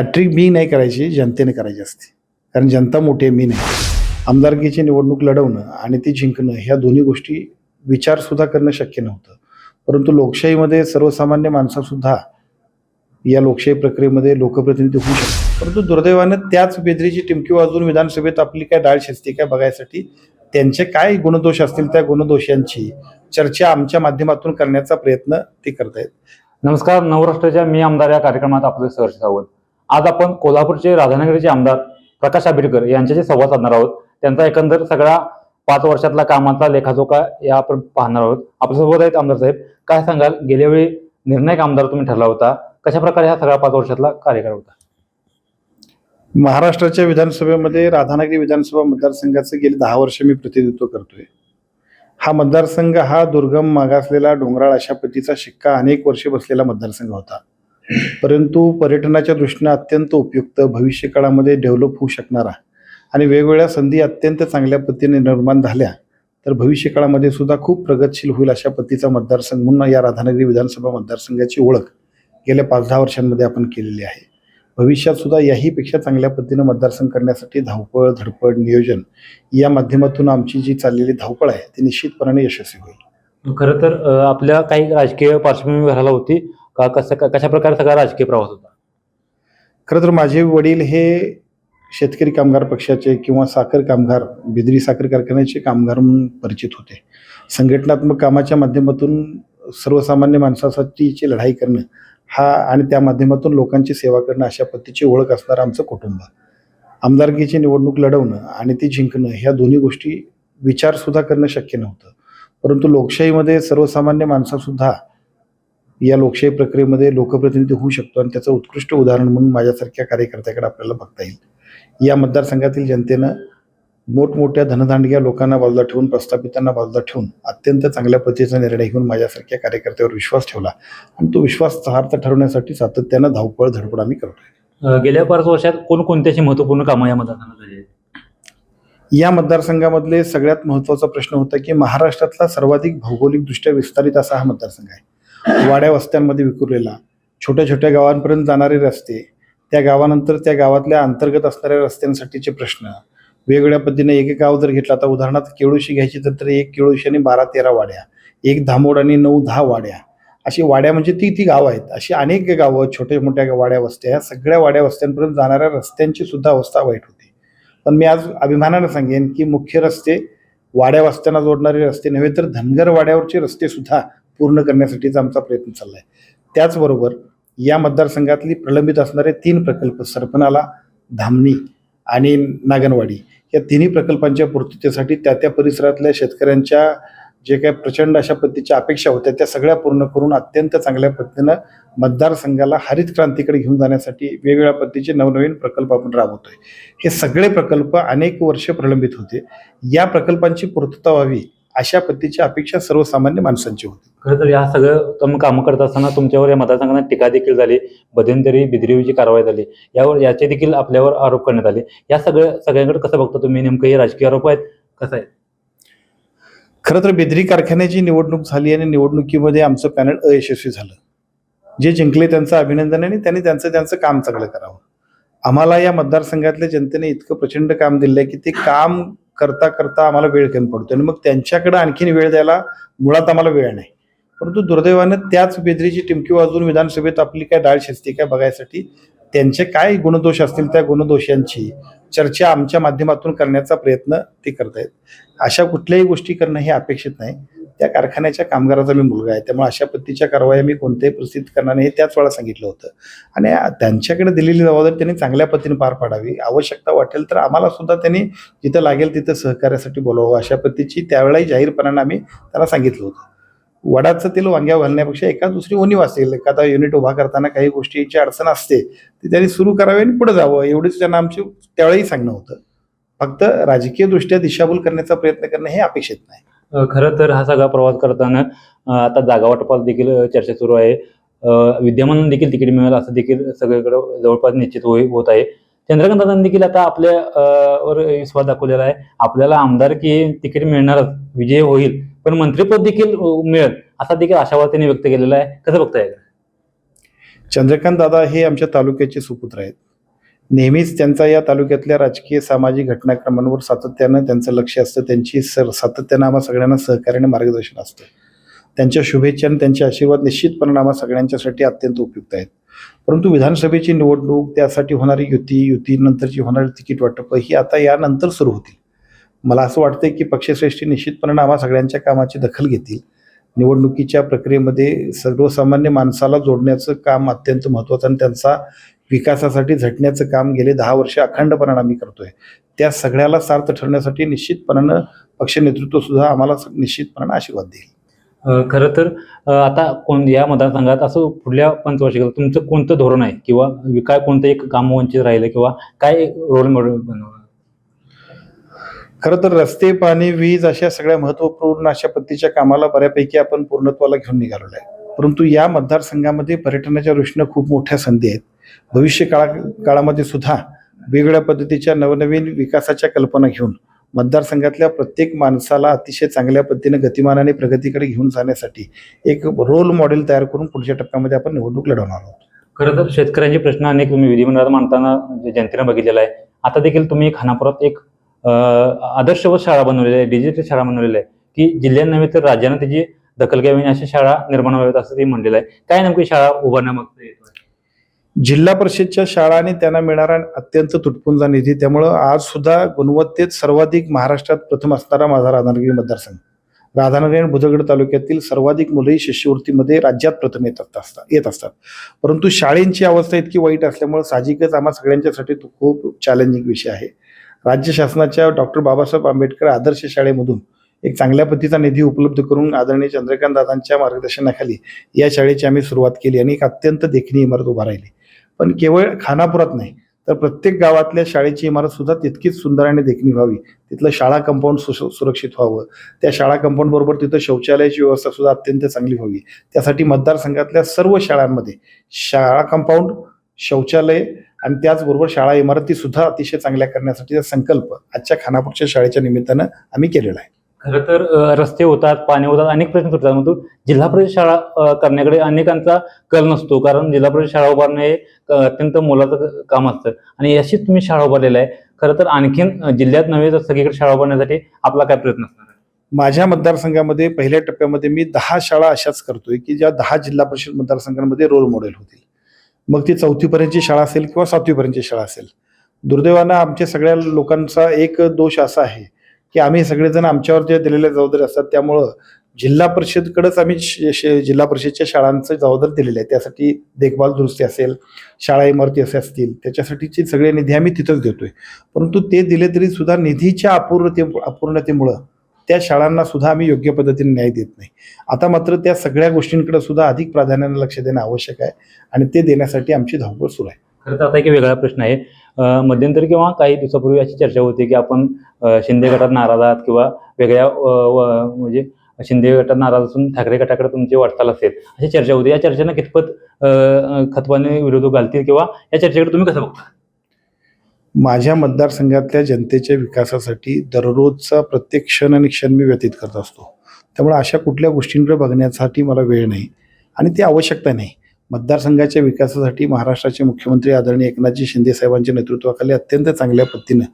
Hat trick मी नाही करायची जनतेने करायची असते. कारण जनता मोठी आहे मी नाही. आमदारकीची निवडणूक लढवणं आणि ती जिंकणं ह्या दोन्ही गोष्टी विचारसुद्धा करणं शक्य नव्हतं. परंतु लोकशाहीमध्ये सर्वसामान्य माणसासुद्धा या लोकशाही प्रक्रियेमध्ये लोकप्रतिनिधी होऊ शकतात. परंतु दुर्दैवानं त्याच बेदरीची टिमकी वाजून विधानसभेत आपली काय डाळ शिजते काय बघायसाठी त्यांचे काय गुणदोष असतील त्या गुणदोषांची चर्चा आमच्या माध्यमातून करण्याचा प्रयत्न ते करतायत. नमस्कार नवराष्ट्राच्या मी आमदार या कार्यक्रमात आपले सहर्ष स्वागत. आज आपण कोल्हापूरचे राधानगरीचे आमदार प्रकाश आंबेडकर यांच्याशी संवाद साधणार आहोत. त्यांचा एकंदर सगळा पाच वर्षातला कामाचा लेखाजोखा या आपण पाहणार आहोत. आपल्यासोबत आहेत आमदार साहेब. काय सांगाल? गेल्या वेळी निर्णायक आमदार तुम्ही ठरला होता. कशा प्रकारे हा सगळा पाच वर्षातला कार्यकाळ होता? महाराष्ट्राच्या विधानसभेमध्ये राधानगरी विधानसभा मतदारसंघाचं गेले दहा वर्ष मी प्रतिनिधित्व करतोय. हा मतदारसंघ हा दुर्गम मागासलेला डोंगराळ अशा पतीचा शिक्का अनेक वर्षे बसलेला मतदारसंघ होता. परंतु पर्यटनाच्या दृष्टीनं अत्यंत उपयुक्त भविष्य काळामध्ये डेव्हलप होऊ शकणारा आणि वेगवेगळ्या संधी अत्यंत चांगल्या पद्धतीने निर्माण झाल्या तर भविष्य काळामध्ये सुद्धा खूप प्रगतशील होईल अशा पद्धतीचा मतदारसंघ म्हणून या राधानगरी विधानसभा मतदारसंघाची ओळख गेल्या पाच दहा वर्षांमध्ये आपण केलेली आहे. भविष्यात सुद्धा याहीपेक्षा चांगल्या पद्धतीनं मतदारसंघ करण्यासाठी धावपळ धडपड नियोजन या माध्यमातून आमची जी चाललेली धावपळ आहे ती निश्चितपणाने यशस्वी होईल. खरं तर आपल्या काही राजकीय पार्श्वभूमी घराला होती. का कसं का- कशा प्रकारचा का राजकीय प्रवास होता? खरं तर माझे वडील हे शेतकरी कामगार पक्षाचे किंवा साखर कामगार बिदरी साखर कारखान्याचे कामगार म्हणून परिचित होते. संघटनात्मक कामाच्या माध्यमातून सर्वसामान्य माणसासाठीची लढाई करणं हा आणि त्या माध्यमातून लोकांची सेवा करणं अशा पद्धतीची ओळख असणारं आमचं कुटुंब. आमदारकीची निवडणूक लढवणं आणि ती जिंकणं ह्या दोन्ही गोष्टी विचारसुद्धा करणं शक्य नव्हतं. परंतु लोकशाहीमध्ये सर्वसामान्य माणसासुद्धा या लोकशाही प्रक्रियेमध्ये लोकप्रतिनिधी होऊ शकतो आणि त्याचं उत्कृष्ट उदाहरण म्हणून माझ्यासारख्या कार्यकर्त्याकडे आपल्याला बघता येईल. या मतदारसंघातील जनतेनं मोठमोठ्या धनदांडग्या लोकांना बाजूला ठेवून प्रस्थापितांना बाजूला ठेवून अत्यंत चांगल्या पद्धतीचा निर्णय घेऊन माझ्यासारख्या कार्यकर्त्यावर विश्वास ठेवला. आणि तो विश्वास सार्थ ठरवण्यासाठी सातत्यानं धावपळ धडपड आम्ही करतोय. अं, गेल्या पाच वर्षात कोणकोणती अशी महत्त्वपूर्ण कामं या झाली आहेत? या मतदारसंघामधले सगळ्यात महत्त्वाचा प्रश्न होता की महाराष्ट्रातला सर्वाधिक भौगोलिकदृष्ट्या विस्तारित असा हा मतदारसंघ आहे. वाड्या वस्त्यांमध्ये विखुरलेला. छोट्या छोट्या गावांपर्यंत जाणारे रस्ते त्या गावानंतर त्या गावातल्या अंतर्गत असणाऱ्या रस्त्यांसाठीचे प्रश्न. वेगवेगळ्या पद्धतीने एक गाव जर घेतला आता उदाहरणार्थ केळुशी घ्यायची तर एक केळुशी आणि बारा तेरा वाड्या एक धामोड आणि नऊ दहा वाड्या. अशी वाड्या म्हणजे ती ती गावं आहेत. अशी अनेक गावं छोट्या मोठ्या वाड्या वस्त्या ह्या सगळ्या वाड्या वस्त्यांपर्यंत जाणाऱ्या रस्त्यांची सुद्धा अवस्था वाईट होती. पण मी आज अभिमानानं सांगेन की मुख्य रस्ते वाड्या वस्त्यांना जोडणारे रस्ते नव्हे तर धनगर वाड्यावरचे रस्ते सुद्धा पूर्ण करण्यासाठीचा आमचा प्रयत्न चालला आहे त्याचबरोबर या मतदारसंघातली प्रलंबित असणारे तीन प्रकल्प सरपणाला धामणी आणि नागनवाडी या तिन्ही प्रकल्पांच्या पूर्ततेसाठी त्या त्या परिसरातल्या शेतकऱ्यांच्या जे काही प्रचंड अशा पद्धतीच्या अपेक्षा होत्या त्या सगळ्या पूर्ण करून अत्यंत चांगल्या पद्धतीनं मतदारसंघाला हरित क्रांतीकडे घेऊन जाण्यासाठी वेगवेगळ्या पद्धतीचे नवनवीन प्रकल्प आपण राबवतोय. हे सगळे प्रकल्प अनेक वर्ष प्रलंबित होते. या प्रकल्पांची पूर्तता व्हावी अशा पद्धतीची अपेक्षा सर्वसामान्य माणसांची होती. खरं तर या सगळं तुम्ही कामं करत असताना तुमच्यावर या मतदारसंघात टीका देखील झाली मध्यंतरी बिद्रीची कारवाई झाली यावर याचे देखील आपल्यावर आरोप करण्यात आले. या सगळ्या सगळ्यांकडे कसं बघता तुम्ही? नेमकं हे राजकीय आरोप आहेत? कसं आहे? खरं तर बेदरी कारखान्याची निवडणूक झाली आणि निवडणुकीमध्ये आमचं पॅनल अयशस्वी झालं. जे जिंकले त्यांचं अभिनंदन आणि त्यांनी त्यांचं त्यांचं काम चांगलं करावं. आम्हाला या मतदारसंघातल्या जनतेने इतकं प्रचंड काम दिलंय की ते काम करता करता आम्हाला वेळ कमी पडतो आणि मग त्यांच्याकडे आणखीन वेळ द्यायला मुळात आम्हाला वेळ नाही. परंतु दुर्दैवानं त्याच बेदरीची टिमकी वाजून विधानसभेत आपली काय डाळ शिजते काय बघायसाठी त्यांचे काय गुणदोष असतील त्या गुणदोषांची चर्चा आमच्या माध्यमातून करण्याचा प्रयत्न ते करतायत. अशा कुठल्याही गोष्टी करणं हे अपेक्षित नाही. त्या कारखान्याच्या कामगाराचा मी मुलगा आहे. त्यामुळे अशा पद्धतीच्या कारवाया मी कोणत्याही परिस्थितीत करणार नाही. हे त्याच वेळा सांगितलं होतं. आणि त्यांच्याकडे दिलेली जबाबदारी त्यांनी चांगल्या पद्धतीने पार पाडावी. आवश्यकता वाटेल तर आम्हाला सुद्धा त्यांनी जिथं लागेल तिथं सहकार्यासाठी बोलावं. अशा पद्धतीची त्यावेळाही जाहीरपणानं आम्ही त्यांना सांगितलं होतं. वडाचं तेल वांग्यावर घालण्यापेक्षा एका दुसरी उणीव असेल एखादा युनिट उभा करताना काही गोष्टीची अडचण असते ती त्यांनी सुरू करावी आणि पुढे जावं. एवढीच त्यांना आमची त्यावेळी सांगणं होतं. फक्त राजकीयदृष्ट्या दिशाभूल करण्याचा प्रयत्न करणं हे अपेक्षित नाही. खरं तर हा सगळा प्रवास करताना आता जागा वाटपात देखील चर्चा सुरू आहे. विद्यमान देखील तिकीट मिळेल असं देखील सगळीकडे जवळपास निश्चित होई होत आहे. चंद्रकांत देखील आता आपल्या अ, वर विश्वास दाखवलेला आहे. आपल्याला आमदार की तिकीट मिळणारच विजय होईल पण मंत्रिपद देखील मिळेल असा देखील आशावाद त्यांनी व्यक्त केलेला आहे. कसं बघताय? चंद्रकांत दादा हे आमच्या तालुक्याचे सुपुत्र आहेत. नेहमीच त्यांचा या तालुक्यातल्या राजकीय सामाजिक घटनाक्रमांवर सातत्यानं त्यांचं लक्ष असतं. त्यांची सर सातत्यानं आम्हा सगळ्यांना सहकार्याने मार्गदर्शन असतं. त्यांच्या शुभेच्छा आणि त्यांचे आशीर्वाद निश्चितपणे आम्हा सगळ्यांच्यासाठी अत्यंत उपयुक्त आहेत. परंतु विधानसभेची निवडणूक त्यासाठी होणारी युती युतीनंतरची होणारी तिकीट वाटप ही आता यानंतर सुरू होतील. मला असं वाटतं की पक्षश्रेष्ठी निश्चितपणे आम्हा सगळ्यांच्या कामाची दखल घेतील. निवडणुकीच्या प्रक्रियेमध्ये सर्वसामान्य माणसाला जोडण्याचं काम अत्यंत महत्त्वाचं आणि त्यांचा विकासासाठी झटण्याचं काम गेले दहा वर्ष अखंडपणाने आम्ही करतोय. त्या सगळ्याला सार्थ ठरण्यासाठी निश्चितपणानं पक्ष नेतृत्व सुद्धा आम्हाला निश्चितपणानं आशीर्वाद देईल. खरं तर आता कोण या मतदारसंघात असं पुढल्या पंचवार्षिकाला तुमचं कोणतं धोरण आहे? किंवा काय कोणतं एक काम वंचित राहिलं किंवा काय रोल मॉडेल बनवणार खरं तर रस्ते पाणी वीज अशा सगळ्या महत्त्वपूर्ण अशा पद्धतीच्या कामाला बऱ्यापैकी आपण पूर्णत्वाला घेऊन निघालेलो आहे परंतु या मतदारसंघामध्ये पर्यटनाच्या दृष्टीनं खूप मोठ्या संधी आहेत. भविष्य काळा काळामध्ये सुद्धा वेगवेगळ्या पद्धतीच्या नवनवीन विकासाच्या कल्पना घेऊन मतदारसंघातल्या प्रत्येक माणसाला अतिशय चांगल्या पद्धतीने गतिमान आणि प्रगतीकडे घेऊन जाण्यासाठी एक रोल मॉडेल तयार करून पुढच्या टप्प्यामध्ये आपण निवडणूक लढवणार आहोत. खरं तर शेतकऱ्यांचे प्रश्न अनेक तुम्ही विधिमंडळात मांडताना जनतेनं बघितलेला आहे. आता देखील तुम्ही खानापुरात एक आदर्शवत शाळा बनवलेली आहे डिजिटल शाळा बनवलेली आहे की जिल्ह्यांना नव्हे तर राज्यानं त्याची दखल घ्यावी आणि अशा शाळा निर्माण व्हाव्यात असं ते म्हणलेलं आहे. काय नेमकी शाळा उभारण्यामागचं हेतू जिल्हा परिषदच्या शाळा आणि त्यांना मिळणारा अत्यंत तुटपुंजा निधी. त्यामुळं आज सुद्धा गुणवत्तेत सर्वाधिक महाराष्ट्रात प्रथम असणारा माझा राधानगरी मतदारसंघ. राधानगरी आणि भुजगड तालुक्यातील सर्वाधिक मुलंही शिष्यवृत्तीमध्ये राज्यात प्रथम येत असतात येत असतात. परंतु शाळेंची अवस्था इतकी वाईट असल्यामुळे साहजिकच आम्हा सगळ्यांच्यासाठी तो खूप चॅलेंजिंग विषय आहे. राज्य शासनाच्या डॉक्टर बाबासाहेब आंबेडकर आदर्श शाळेमधून एक चांगल्या पद्धतीचा निधी उपलब्ध करून आदरणीय चंद्रकांत दादांच्या मार्गदर्शनाखाली या शाळेची आम्ही सुरुवात केली आणि एक अत्यंत देखणी इमारत उभा राहिली. पण केवळ खानापुरात नाही तर प्रत्येक गावातल्या शाळेची इमारत सुद्धा तितकीच सुंदर आणि देखणी व्हावी. तिथलं शाळा कंपाऊंड सुरक्षित व्हावं. त्या शाळा कंपाऊंड बरोबर तिथं शौचालयाची व्यवस्था सुद्धा अत्यंत चांगली व्हावी. त्यासाठी मतदारसंघातल्या सर्व शाळांमध्ये शाळा कंपाऊंड शौचालय आणि त्याचबरोबर शाळा इमारती सुद्धा अतिशय चांगल्या करण्यासाठीचा संकल्प आजच्या खानापूरच्या शाळेच्या निमित्तानं आम्ही केलेला आहे. खरं तर रस्ते होतात पाणी होतात अनेक प्रश्न सुटतात. परंतु जिल्हा परिषद शाळा करण्याकडे अनेकांचा कल नसतो. कारण जिल्हा परिषद शाळा उभारणं हे अत्यंत मोलाचं काम असतं. आणि अशीच तुम्ही शाळा उभारलेल्या आहे. खरं तर आणखीन जिल्ह्यात नव्हे तर सगळीकडे शाळा उभारण्यासाठी आपला काय प्रयत्न असणार माझ्या मतदारसंघामध्ये पहिल्या टप्प्यामध्ये मी दहा शाळा अशाच करतोय की ज्या दहा जिल्हा परिषद मतदारसंघांमध्ये रोल मॉडेल होतील. मग ती चौथीपर्यंतची शाळा असेल किंवा सातवीपर्यंतची शाळा असेल. दुर्दैवानं आमच्या सगळ्या लोकांचा एक दोष असा आहे की आम्ही सगळेजण आमच्यावर जे दिलेल्या जबाबदारी असतात त्यामुळं जिल्हा परिषदकडेच आम्ही श- जिल्हा परिषदच्या शाळांचं जबाबदारी दिलेली आहे. त्यासाठी देखभाल दुरुस्ती असेल शाळा इमारती असे असतील त्याच्यासाठीचे सगळे निधी आम्ही तिथंच देतोय. परंतु ते दिले तरी सुद्धा निधीच्या अपूर्णते अपूर्णतेमुळं त्या शाळांना सुद्धा आम्ही योग्य पद्धतीने न्याय देत नाही. आता मात्र त्या सगळ्या गोष्टींकडे सुद्धा अधिक प्राधान्याने लक्ष देणं आवश्यक आहे आणि ते देण्यासाठी आमची धावपळ सुरू आहे. खरं तर आता एक वेगळा प्रश्न आहे. मध्यंतरी किंवा काही दिवसापूर्वी अशी चर्चा होती की आपण शिंदे गटात नाराज आहात किंवा वेगळ्या म्हणजे शिंदे गटात नाराज असून ठाकरे गटाकडे तुमची वाटचाल असेल अशी चर्चा होती. या चर्चेनं कितपत खतपाने विरोध घालतील किंवा या चर्चेकडे तुम्ही कसं बघता? माझ्या मतदारसंघातल्या जनतेच्या विकासासाठी दररोजचा प्रत्येक क्षण आणि क्षण मी व्यतीत करत असतो. त्यामुळे अशा कुठल्या गोष्टींकडे बघण्यासाठी मला वेळ नाही आणि ती आवश्यकता नाही. मतदारसंघाच्या विकासासाठी महाराष्ट्राचे मुख्यमंत्री आदरणीय एकनाथजी शिंदे साहेबांच्या नेतृत्वाखाली अत्यंत चांगल्या पद्धतीनं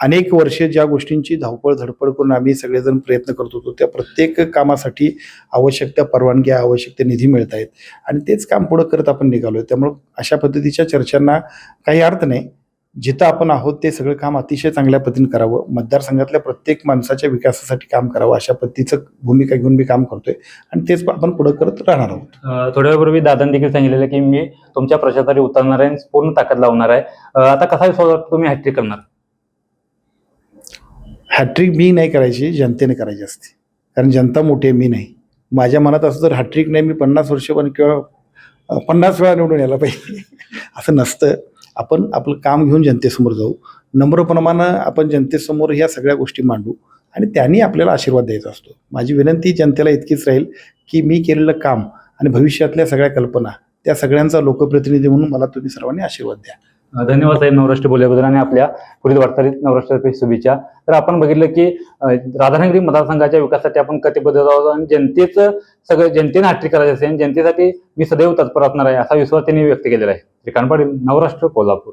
अनेक वर्षे ज्या गोष्टींची धावपळ धडपड करून आम्ही सगळेजण प्रयत्न करत होतो त्या प्रत्येक कामासाठी आवश्यक त्या परवानग्या आवश्यक ते निधी मिळत आहेत आणि तेच काम पुढं करत आपण निघालो आहे त्यामुळं अशा पद्धतीच्या चर्चांना काही अर्थ नाही. जिथं आपण आहोत ते सगळं काम अतिशय चांगल्या पद्धतीने करावं. मतदारसंघातल्या प्रत्येक माणसाच्या विकासासाठी काम करावं अशा पद्धतीचं भूमिका घेऊन मी काम करतोय आणि तेच आपण पुढं करत राहणार आहोत. थोड्या वेळापूर्वी दादांनी देखील सांगितलेलं की मी तुमच्या प्रचारासाठी उतरणार आहे पूर्ण ताकद लावणार आहे. आता कसा विश्वास वाटतो तुम्ही हॅट्रिक करणार? हॅट्रिक मी नाही करायची जनतेने करायची असते. कारण जनता मोठी आहे मी नाही. माझ्या मनात असं जर हॅट्रिक नाही मी पन्नास वर्ष पण किंवा पन्नास वेळा निवडून यायला पाहिजे. असं नसतं. आपण आपलं काम घेऊन जनतेसमोर जाऊ. नम्रप्रमाणे आपण जनतेसमोर ह्या सगळ्या गोष्टी मांडू आणि त्यांनी आपल्याला आशीर्वाद द्यायचा असतो. माझी विनंती जनतेला इतकीच राहील की मी केलेलं काम आणि भविष्यातल्या सगळ्या कल्पना त्या सगळ्यांचा लोकप्रतिनिधी म्हणून मला तुम्ही सर्वांनी आशीर्वाद द्या. धन्यवाद साहेब नवराष्ट्र बोलल्याबद्दल आणि आपल्या पुढील वाटचालीत नवराष्ट्रातर्फे शुभेच्छा. तर आपण बघितलं की राधानगरी मतदारसंघाच्या विकासासाठी आपण कटिबद्ध आहोत आणि जनतेचं सगळं जनतेने हट्टी करायचं असेल जनतेसाठी मी सदैव तत्पर असणार आहे असा विश्वास त्यांनी व्यक्त केलेला आहे. श्रीकांत पाटील नवराष्ट्र कोल्हापूर.